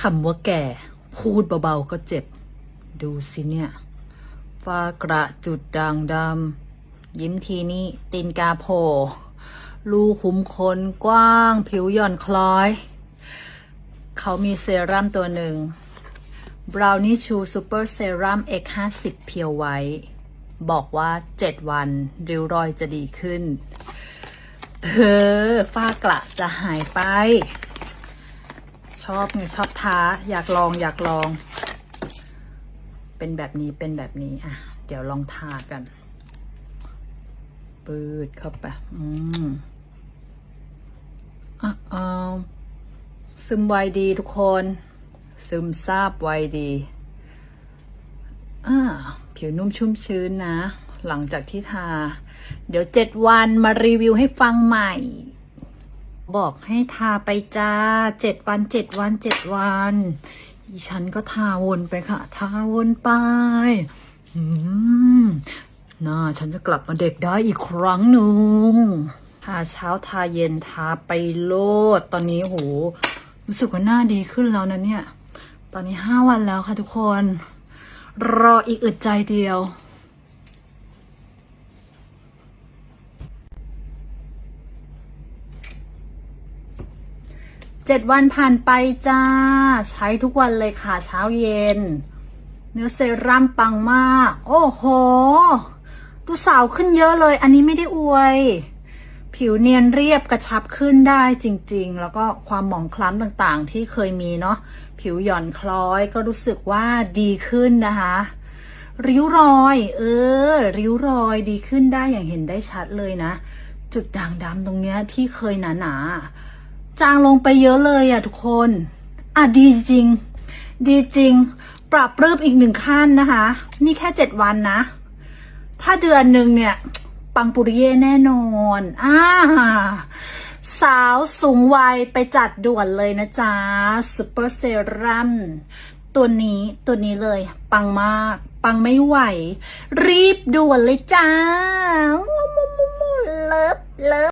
คำว่าแก่ พูดเบาๆก็เจ็บ ดูสิเนี่ยฝ้ากระจุดด่างดำ ยิ้มทีนี่ตีนกาโผล่รูขุมขนกว้าง ผิวหย่อนคล้อย เขามีเซรั่มตัวหนึ่ง Brownie Chew Super Serum X50 เพียวไว้ บอกว่า 7 วัน ริ้วรอยจะดีขึ้น เออฝ้ากระจะหายไป ชอบไงชอบท้า อยากลองอยากลอง เป็นแบบนี้เป็นแบบนี้อะ เดี๋ยวลองทากัน ปืดเข้าไป อืมอะเอาซึมไวดีทุกคน ซึมซาบไวดีอ่าผิวนุ่มชุ่มชื้นนะ หลังจากที่ทา เดี๋ยวเจ็ดวันมารีวิวให้ฟังใหม่ บอกให้ทาไปจ้าเจ็ดวันเจ็ดวันเจ็ดวันอีฉันก็ทาวนไปค่ะ ทาวนไปอืมน้าฉันจะกลับมาเด็กได้อีกครั้งหนึ่งทาเช้าทาเย็นทาไปโลด ตอนนี้โหรู้สึกว่าหน้าดีขึ้นแล้วนะเนี่ย ตอนนี้ห้าวันแล้วค่ะทุกคน รออีกอึดใจเดียว เจ็ดวันผ่านไปจ้า ใช้ทุกวันเลยค่ะเช้าเย็น เนื้อเซรั่มปังมาก โอ้โห ดูสาวขึ้นเยอะเลย อันนี้ไม่ได้อวย ผิวเนียนเรียบกระชับขึ้นได้จริง ๆ แล้วก็ความหมองคล้ำต่างๆ ที่เคยมีเนาะผิวหย่อนคล้อยก็รู้สึกว่าดีขึ้นนะคะ ริ้วรอย เออ ริ้วรอยดีขึ้นได้อย่างเห็นได้ชัดเลยนะ จุดด่างดำตรงเนี้ยที่เคยหนาๆ จางลงไปเยอะเลยอะทุกคน อะดีจริง ดีจริง ปรับปรื้มอีกหนึ่งขั้นนะคะ นี่แค่เจ็ดวันนะ ถ้าเดือนหนึ่งเนี่ย ปังปุริเย่แน่นอนอ่าสาวสูงวัยไปจัดด่วนเลยนะจ๊ะซูเปอร์เซรั่มตัวนี้ตัวนี้เลย ปังมาก ปังไม่ไหว รีบด่วนเลยจ้าเลิฟเลิฟ